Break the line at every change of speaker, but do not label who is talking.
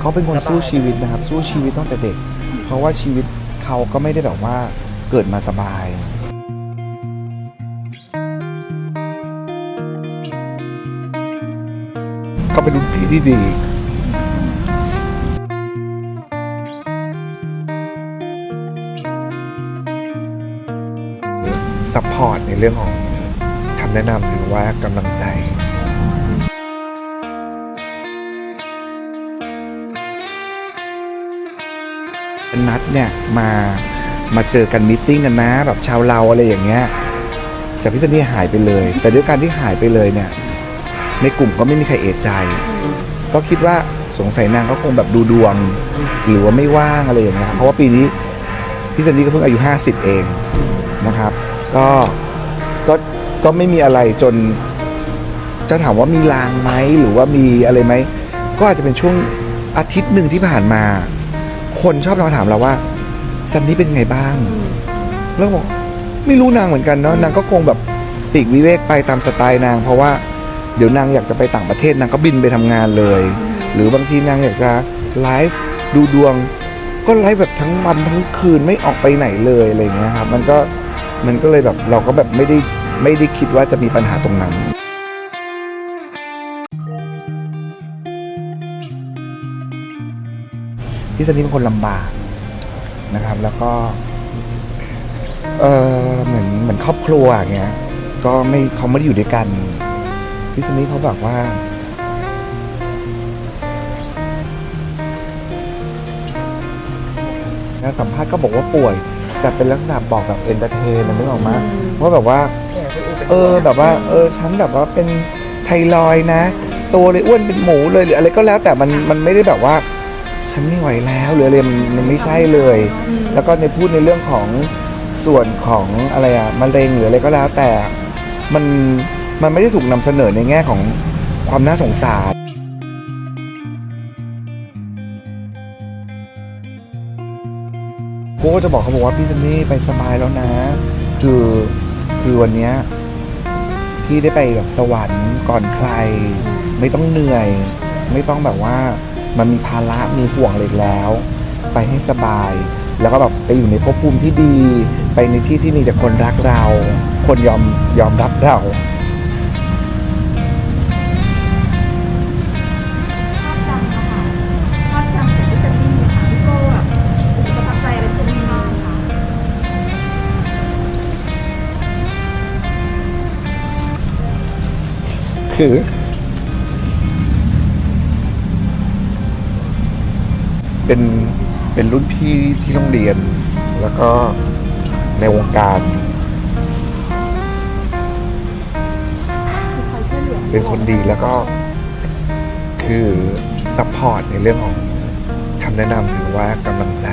เขาเป็นคนสู้ชีวิตนะครับ สู้ชีวิตตั้งแต่เด็ก เพราะว่าชีวิตเขาก็ไม่ได้แบบว่าเกิดมาสบายเขาเป็นรุ่นพี่ที่ดีซัพพอร์ตในเรื่องของคำแนะนำหรือว่ากำลังใจ นัดเนี่ยมามาเจอกันมตติ팅กันนะแบบชาวเราอะไรอย่างเงี้ยแต่พี่ซันนี่หายไปเลย แต่ด้วยการที่หายไปเลยเนี่ยในกลุ่มก็ไม่มีใครเอะใจ ก็คิดว่าสงสัยนางก็คงแบบดูดวงหรือว่าไม่ว่างอะไรอย่างเงี้ยครับเพราะว่าปีนี้พี่ซันนี่ก็เพิ่งอายุ 50 เองนะครับ ก็ก็ก็ไม่มีอะไรจนจะถามว่ามีลางไหมหรือว่ามีอะไรไหมก็อาจจะเป็นช่วงอาทิตย์หนึ่งที่ผ่านมา คนชอบมาถามเราว่าซันนี่เป็นไงบ้าง แล้วบอกไม่รู้นางเหมือนกันเนาะนางก็คงแบบปีกวิเวกไปตามสไตล์นาง เพราะว่าเดี๋ยวนางอยากจะไปต่างประเทศนางก็บินไปทำงานเลย หรือบางทีนางอยากจะไลฟ์ดูดวง ก็ไลฟ์แบบทั้งวันทั้งคืนไม่ออกไปไหนเลยอะไรเงี้ยครับมันก็มันก็เลยแบบเราก็แบบไม่ได้ไม่ได้คิดว่าจะมีปัญหาตรงนั้น พี่ซันนี่เป็นคนลำบากนะครับ แล้วก็ เออเหมือนเหมือนครอบครัวอย่างเงี้ย ก็ไม่เขาไม่ได้อยู่ด้วยกันพี่ซันนี่เขาแบบว่า สัมภาษณ์ก็บอกว่าป่วย แต่เป็นลักษณะบอกแบบเอนเตอร์เทนนึกออกมาว่าแบบว่า เออแบบว่า เออฉันแบบว่าเป็นไทรอยนะ ตัวเลยอ้วนเป็นหมูเลยหรืออะไรก็แล้วแต่มันมันไม่ได้แบบว่า ฉันไม่ไหวแล้วหรืออะไรมันมันไม่ใช่เลย แล้วก็ในพูดในเรื่องของส่วนของอะไรอะมะเร็งหรืออะไรก็แล้วแต่ มันมันไม่ได้ถูกนำเสนอในแง่ของความน่าสงสาร กูก็จะบอกเขาบอกว่าพี่ซันนี่ไปสบายแล้วนะ คือคือวันเนี้ยพี่ได้ไปแบบสวรรค์ก่อนใคร ไม่ต้องเหนื่อย ไม่ต้องแบบว่า มันมีภาระมีห่วงอะไรอีกแล้ว ไปให้สบาย แล้วก็แบบไปอยู่ในภพภูมิที่ดี ไปในที่ที่มีแต่คนรักเรา คนยอมยอมรับเรา
ภาพจำอะค่ะภาพจำขอ เป็น
เป็นรุ่นพี่ที่โรงเรียน แล้วก็ในวงการ
เหลือ
เป็นคนดีแล้วก็คือซัพพอร์ตในเรื่องของคำแนะนำหรือว่ากำลังใจ